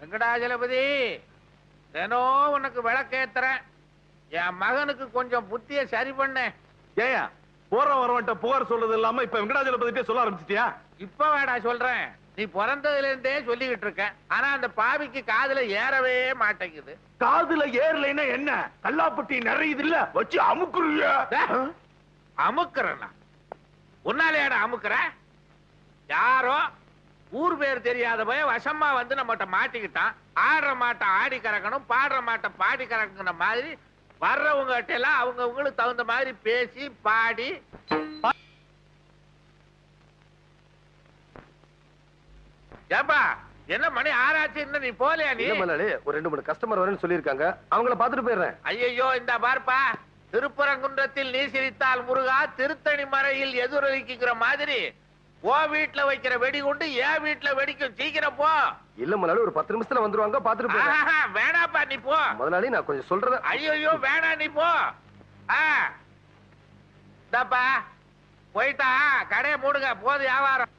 வெங்கடாஜலபதி தினம் உனக்கு விளக்கேத்துறேன். என் மகனுக்கு கொஞ்சம் புத்திய சரி பண்ண. ஏயா போற வரவன்ட்ட புகார் சொல்றது இல்லாம இப்ப வெங்கடாஜலபதிட்டே சொல்ல ஆரம்பிச்சிட்டியா? இப்ப வேடா சொல்றேன். நீ பிறந்ததுல இருந்தே சொல்லிக்கிட்டு இருக்க. ஆனா அந்த பாவிக்கு காதுல ஏறவே மாட்டேங்குது. காதுல ஏறலைன்னா என்ன? கல்லாப்பட்டி நிறையுது இல்ல வச்சு அமுக்குறிய. அமுக்குறேனா? உன்னாலேடா அமுக்குற? யாரோ ஊர் பேர் தெரியாத போய் வசமா வந்து நம்மகிட்ட மாட்டிக்கிட்டான். ஆடுற மாட்டை ஆடி கறக்கணும் பாடுற மாட்டை பாடி கறக்குற மாதிரி வர்றவங்க கிட்ட எல்லாம் அவங்க உங்களுக்கு தகுந்த மாதிரி பேசி பாடி. ஏப்பா என்ன மணி ஆராய்ச்சி இன்னும் நீ போலையா நீ? முதலாளி ஒரு ரெண்டு மூணு கஸ்டமர் வரேன்னு சொல்லியிருக்காங்க. அவங்கள பாத்துட்டு போயிடுறேன். ஐயையோ இந்த பார்ப்பா. திருப்பரங்குன்றத்தில் நீ சிரித்தால் முருகா திருத்தணி மறையில் எதிரொலிக்குங்கிற மாதிரி ஓ வீட்டுல வைக்கிற வெடிகுண்டு என் வீட்டுல வெடிக்கும். சீக்கிரம் போ. இல்ல முதலாளி ஒரு பத்து நிமிஷத்துல வந்துருவாங்க பாத்துட்டு ஆஹா, வேணாப்பா நீ போ. முதலாளி நான் கொஞ்சம் சொல்றத ஐயோ வேணாம் நீ போ. ஆ. இந்தாப்பா போயிட்டா கடையை மூடுங்க போது வியாபாரம்.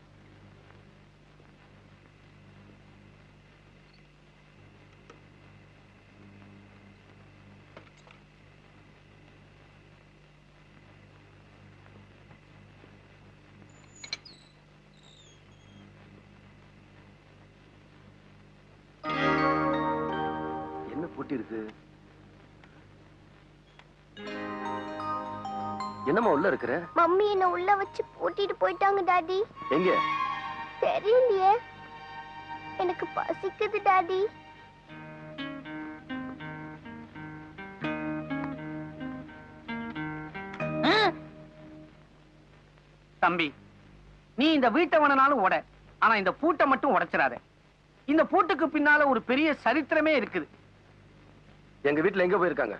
பூட்டி இருக்கு என்னம்மா உள்ள இருக்கிற? மம்மி என்ன உள்ள வச்சு பூட்டிட்டு போயிட்டாங்க டாடி. எங்க? தெரியலையே. எனக்கு பசிக்குது டாடி. தம்பி நீ இந்த வீட்டை வேணாலும் உட. ஆனா இந்த பூட்டை மட்டும் உடைச்சிடாத. இந்த பூட்டுக்கு பின்னால ஒரு பெரிய சரித்திரமே இருக்குது. எங்க வீட்டுல எங்க போயிருக்காங்க?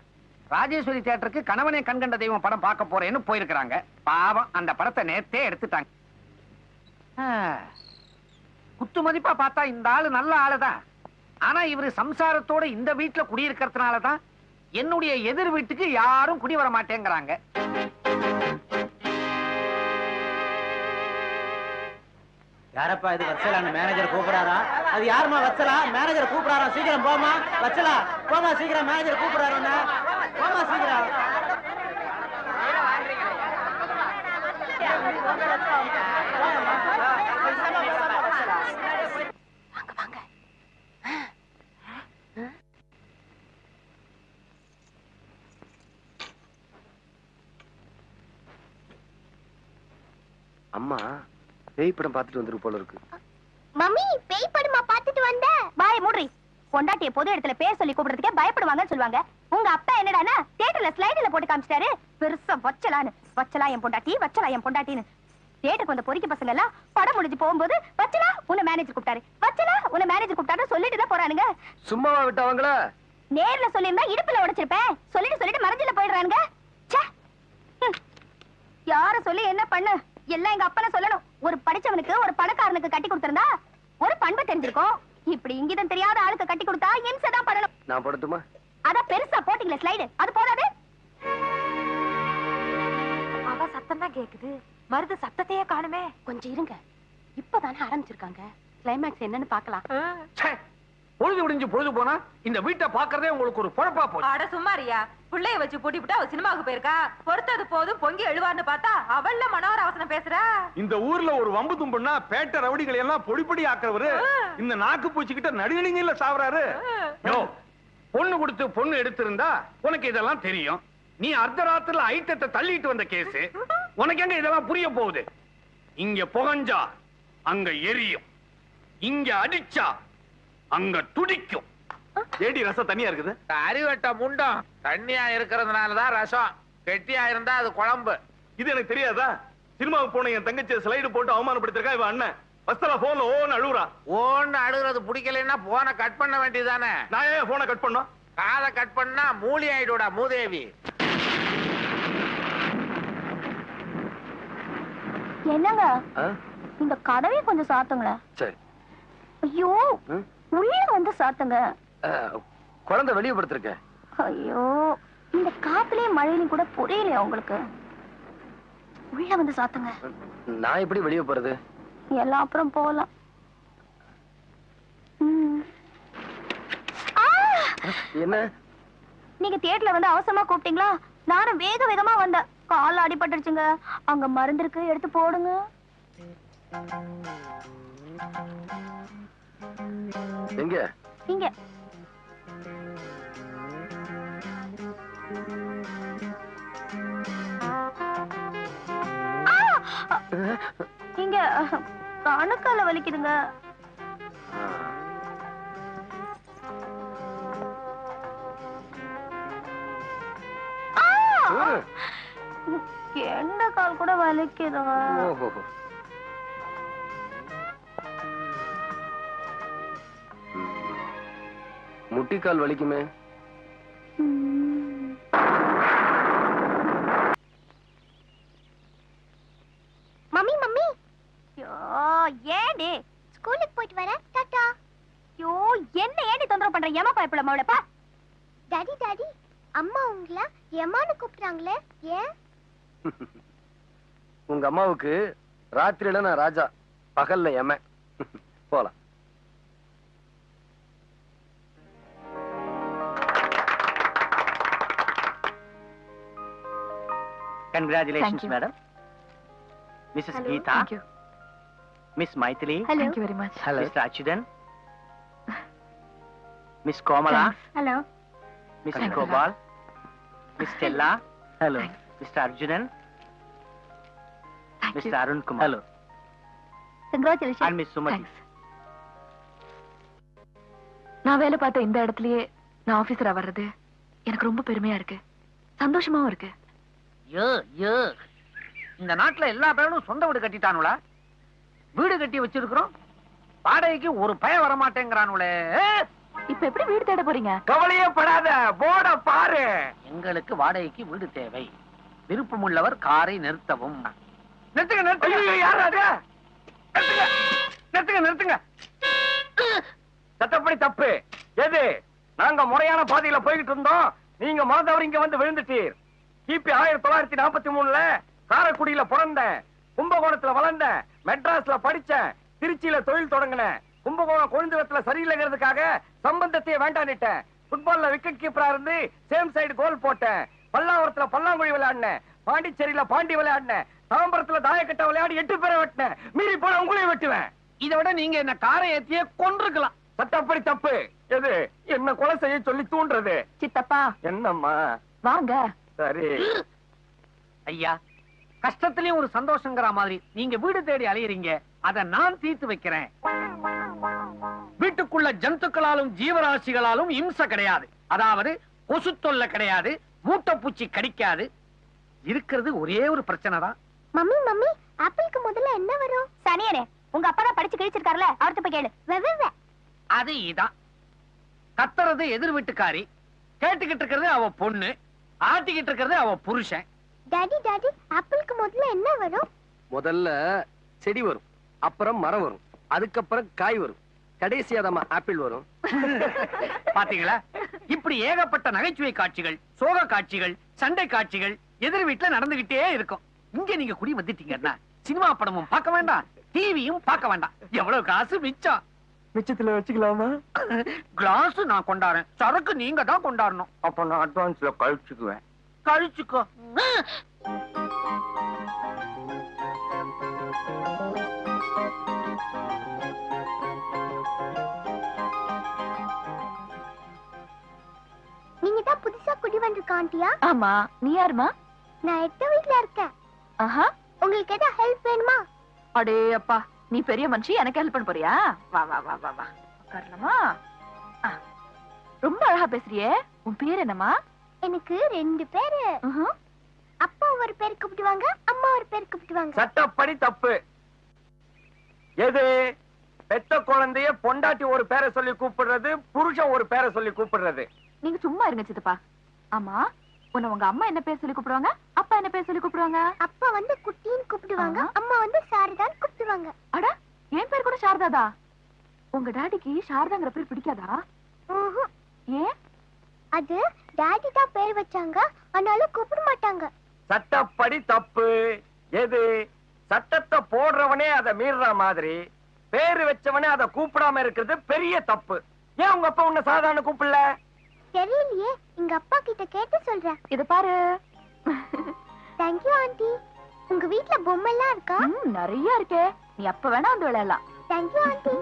ராஜேஸ்வரி தியேட்டருக்கு கணவனே கண்கண்ட தெய்வம் படம் பார்க்க போறேன்னு போயிருக்கிறாங்க. பாவம் அந்த படத்தை நேத்தே எடுத்துட்டாங்க. குத்து மதிப்பா பார்த்தா இந்த ஆளு நல்ல ஆளுதான். ஆனா இவரு சம்சாரத்தோட இந்த வீட்டுல குடியிருக்கிறதுனாலதான் என்னுடைய எதிர் வீட்டுக்கு யாரும் குடி வர மாட்டேங்கிறாங்க. யாரப்பா இது வச்சலான்னு மேனேஜர் கூப்பிடாரா? அது யாருமா வச்சலா? மேனேஜர் கூப்பிடாரா? சீக்கிரம் போமா வச்சலா? போமா சீக்கிரம். மேனேஜர் கூப்பிடாரு உன்னை. போமா சீக்கிரம். அம்மா பேய் படம் பார்த்துட்டு வந்துருக்கு போல இருக்கு. மம்மி பேய் படமா பார்த்துட்டு வந்த? பாய மூடுறி. பொண்டாட்டிய பொது இடத்துல பேர் சொல்லி கூப்பிடுறதுக்கே பயப்படுவாங்கன்னு சொல்லுவாங்க. உங்க அப்பா என்னடானா தியேட்டர்ல ஸ்லைடுல போட்டு காமிச்சிட்டாரு. பெருசா வச்சலான்னு. வச்சலா என் பொண்டாட்டி வச்சலா என் பொண்டாட்டின்னு. தியேட்டருக்கு வந்த பொறிக்க பசங்க எல்லாம் படம் முடிஞ்சு போகும்போது வச்சலா உன்னை மேனேஜர் கூப்பிட்டாரு. வச்சலா உன்னை மேனேஜர் கூப்பிட்டாரு சொல்லிட்டு தான் போறானுங்க. சும்மாவா விட்டாங்களா நேர்ல சொல்லியிருந்தா இடுப்புல உடைச்சிருப்பேன். சொல்லிட்டு சொல்லிட்டு மறைஞ்சில போயிடுறானுங்க. யார சொல்லி என்ன பண்ணு? எல்லாம் எங்க அப்பன சொல்லணும். ஒரு படிச்சவனுக்கு ஒரு பணக்காரனுக்கு கட்டி கொடுத்திருந்தா ஒரு பண்பு தெரிஞ்சிருக்கும். இப்படி இங்கிதம் தெரியாத ஆளுக்கு கட்டி கொடுத்தா இம்சை தான் பண்ணணும். நான் படட்டுமா அதான் பெருசா போட்டீங்களே ஸ்லைடு அது போதாது. அவ சத்தம் தான் கேக்குது. மருது சத்தத்தையே காணுமே. கொஞ்சம் இருங்க. இப்பதானே ஆரம்பிச்சிருக்காங்க. கிளைமேக்ஸ் என்னன்னு பார்க்கலாம். ச்சே, பொழுது விடிஞ்சு பொழுது போனா இந்த வீட்டை பாக்குறதே உங்களுக்கு ஒரு பொழப்பா போச்சு. அட சும்மாரியா புள்ளைய வச்சு பூட்டி விட்டு அவ சினிமாவுக்கு போயிருக்கா? பொறுத்தது போதும் பொங்கி எழுவான்னு பார்த்தா அவள்ல மனோகர அவசரம் பேசுறா. இந்த ஊர்ல ஒரு வம்பு தும்புன்னா பேட்ட ரவுடிகளை எல்லாம் பொடி பொடி ஆக்குறவரு இந்த நாக்கு பூச்சிக்கிட்ட நடுநடுங்கில சாவறாரு யோ, பொண்ணு கொடுத்து பொண்ணு எடுத்திருந்தா உனக்கு இதெல்லாம் தெரியும். நீ அர்த்தராத்திரில ஐட்டத்தை தள்ளிட்டு வந்த கேஸ். உனக்கு எங்க இதெல்லாம் புரிய போகுது? இங்க புகஞ்சா அங்க எரியும். இங்க அடிச்சா அங்க துடிக்கும். ஏடி ரசம் தனியா இருக்குது? அறிவட்ட முண்டம். தண்ணியா இருக்கிறதுனாலதான் ரசம். கெட்டியா இருந்தா அது குழம்பு. இது எனக்கு தெரியாதா? சினிமாவுக்கு போன என் தங்கச்சி ஸ்லைடு போட்டு அவமானப்படுத்திருக்கா இவன் அண்ணன். வஸ்தலா போன்ல ஓன்னு அழுகுறா. ஓன்னு அழுகுறது பிடிக்கலைன்னா போனை கட் பண்ண வேண்டியதானே நான் ஏன் போனை கட் பண்ணோம் காதை கட் பண்ணா மூலி ஆயிடுடா மூதேவி. என்னங்க? இந்த கதவையும் கொஞ்சம் சாத்துங்களேன். சரி. ஐயோ? உள்ள வந்து சாத்துங்க. குழந்தை வெளியே படுத்திருக்கேன் ஐயோ இந்த காத்துலயும் மழையிலும் கூட புரியலையா உங்களுக்கு? உள்ள வந்து சாத்துங்க. நான் எப்படி வெளியே போறது? எல்லாம் அப்புறம் போகலாம். என்ன? நீங்க தியேட்டர்ல வந்து அவசரமா கூப்பிட்டீங்களா? நானும் வேக வேகமா வந்தேன். கால் அடிபட்டுருச்சுங்க. அங்க மருந்து இருக்கு எடுத்து போடுங்க. எங்க இங்க! இங்க கணுக்கால வலிக்குதுங்க. கால் கூட வலிக்குதுங்க. முட்டிக்கால் வலிக்குமே. Mummy mummy. ஐயோ ஏடி ஸ்கூலுக்கு போயிட்டு வர? டாடா ஐயோ என்ன ஏடி தொந்தரவு பண்ற? ஏமா பயப்பட மவளப்பா டாடி டாடி அம்மா உங்களை எமான்னு கூப்பிடுறாங்களே? ஏன்? உங்க அம்மாவுக்கு ராத்திரியில நான் ராஜா பகல்ல எம. போலாம். Congratulations, madam. Mrs. Hello. Geeta. Thank you. Miss Maithili. Hello thank you very much Hello. Mr. Achudan. Miss Komala. ஹலோ Mr. Thank you. Gopal. Miss Stella. Hello. Mr. Arjunan. Mr. Arun Kumar. Hello. Congratulation And Miss Sumati. நான் வேலை பார்த்த இந்த இடத்துலயே நான் ஆபீசரா வர்றது எனக்கு ரொம்ப பெருமையா இருக்கு சந்தோஷமாவும் இருக்கு யோ யோ இந்த நாட்டுல எல்லா பேரும் சொந்த வீடு கட்டிட்டானுங்களா வீடு கட்டி வச்சிருக்கிறோம். வாடகைக்கு ஒரு பய வர மாட்டேங்கிறானுங்களே இப்ப எப்படி வீடு தேட போறீங்க? கவலையே படாத போட பாரு. எங்களுக்கு வாடகைக்கு வீடு தேவை. விருப்பமுள்ளவர் காரை நிறுத்தவும். நிறுத்துங்க நிறுத்துங்க. யார் அது? நிறுத்துங்க நிறுத்துங்க நிறுத்துங்க. சட்டப்படி தப்பு. எது? நாங்க முறையான பாதையில போய்கிட்டு இருந்தோம். நீங்க மனதவர் இங்க வந்து விழுந்துட்டீர். கிபி ஆயிரத்தி தொள்ளாயிரத்தி நாற்பத்தி மூணுல காரைக்குடியில பிறந்தேன். கும்பகோணத்துல வளர்ந்தேன். மெட்ராஸ்ல படிச்சேன். திருச்சியில தொழில் தொடங்கினேன். கும்பகோணம் கொழுந்துவத்துல சரியில்லைங்கிறதுக்காக சம்பந்தத்தையே வேண்டான்னுட்டேன். ஃபுட்பால்ல விக்கெட் கீப்பரா இருந்து சேம் சைடு கோல் போட்டேன். பல்லாவரத்துல பல்லாங்குழி விளையாடினேன். பாண்டிச்சேரியில பாண்டி விளையாடினேன். தாம்பரத்துல தாயக்கட்டை விளையாடி எட்டு பேரை வெட்டினேன். மீறி போல உங்களையும் வெட்டுவேன். இதை விட நீங்க என்ன காரை ஏத்தியே கொண்டிருக்கலாம் சட்டப்படி தப்பு. எது? என்ன கொலை செய்ய சொல்லி தூண்டுறது. சித்தப்பா. என்னம்மா? வாங்க. சரி. ஐயா கஷ்டத்திலயும் ஒரு சந்தோஷங்கிற மாதிரி நீங்க வீடு தேடி அலையறீங்க அத நான் தீர்த்து வைக்கிறேன். வீட்டுக்குள்ள ஜந்துக்களாலும் ஜீவராசிகளாலும் இம்சை கிடையாது. அதாவது கொசு தொல்லை கிடையாது மூட்டைப்பூச்சி கடிக்காது. இருக்கிறது ஒரே ஒரு பிரச்சனை தான் மம்மி மம்மி ஆப்பிளுக்கு முதல்ல என்ன வரும்? சனியனே உங்க அப்பா தான் படிச்சு கிழிச்சிருக்காருல அவர்கிட்ட போய் கேளு. வெ, வெ, வெ. அது இதான். கத்துறது எதிர் வீட்டுக்காரி. கேட்டுக்கிட்டு இருக்கிறது அவ பொண்ணு. ஆட்டிக்கிட்டு இருக்கிறது அவ புருஷன். டாடி டாடி ஆப்பிளுக்கு முதல்ல என்ன வரும்? முதல்ல செடி வரும் அப்புறம் மரம் வரும் அதுக்கப்புறம் காய் வரும். கடைசியா தான் ஆப்பிள் வரும். பாத்தீங்களா? இப்படி ஏகப்பட்ட நகைச்சுவை காட்சிகள் சோக காட்சிகள் சண்டை காட்சிகள் எதிர் வீட்டுல நடந்துகிட்டே இருக்கும். இங்க நீங்க குடி வந்துட்டீங்கன்னா சினிமா படமும் பார்க்க வேண்டாம் டிவியும் பார்க்க வேண்டாம். எவ்வளவு காசு மிச்சம். மிச்சத்துல வச்சுக்கலாமா? கிளாஸ் நான் கொண்டாடுறேன் சரக்கு நீங்க தான் கொண்டாடணும் அப்ப நான் அட்வான்ஸ்ல கழிச்சுக்குவேன். கழிச்சுக்கோ. நீங்க தான் புதுசா குடி வந்திருக்க ஆண்டியா? ஆமா. நீ யாருமா? நான் எட்ட வீட்ல இருக்கேன். ஆஹா. உங்களுக்கு ஏதாவது ஹெல்ப் வேணுமா? அடே அப்பா நீ பெரிய மனுஷி எனக்கு ஹெல்ப் பண்ண போறியா? வா வா வா வா வா. உட்காரலாமா? ரொம்ப அழகா பேசுறியே. உன் பேர் என்னம்மா? எனக்கு ரெண்டு பேரு. அப்பா ஒரு பேர் கூப்பிடுவாங்க அம்மா ஒரு பேர் கூப்பிடுவாங்க. சட்டப்படி தப்பு. எது? பெத்த குழந்தைய பொண்டாட்டி ஒரு பேரை சொல்லி கூப்பிடுறது புருஷன் ஒரு பேரை சொல்லி கூப்பிடுறது. நீங்க சும்மா இருங்க சித்தப்பா. ஆமா உன்னை உங்க அம்மா என்ன பேர் சொல்லி கூப்பிடுவாங்க? அப்பா என்ன பேர் சொல்லி கூப்பிடுவாங்க? அப்பா வந்து குட்டின்னு கூப்பிடுவாங்க ஆஹா. அம்மா வந்து சாரதான்னு கூப்பிடுவாங்க அட என் பேர் கூட சாரதாதா உங்க டாடிக்கு சாரதாங்கிற பேர் பிடிக்காதா. ஏன்? அது டாடி தான் பேர் வச்சாங்க. ஆனாலும் கூப்பிட மாட்டாங்க. சட்டப்படி தப்பு. எது? சட்டத்தை போடுறவனே அதை மீறுற மாதிரி. பேரு வச்சவனே அதை கூப்பிடாம இருக்கிறது பெரிய தப்பு. ஏன் உங்க அப்பா உன்னை சாதாரண கூப்பிடல? தெரியலையே. எங்க அப்பா கிட்ட கேட்டு சொல்றேன். இது பாரு. தேங்க்யூ ஆண்டி உங்க வீட்ல பொம்மைலாம் இருக்கா? ம், நிறைய இருக்கே. நீ அப்ப வேணா வந்து விளையாடலாம். Thank you aunty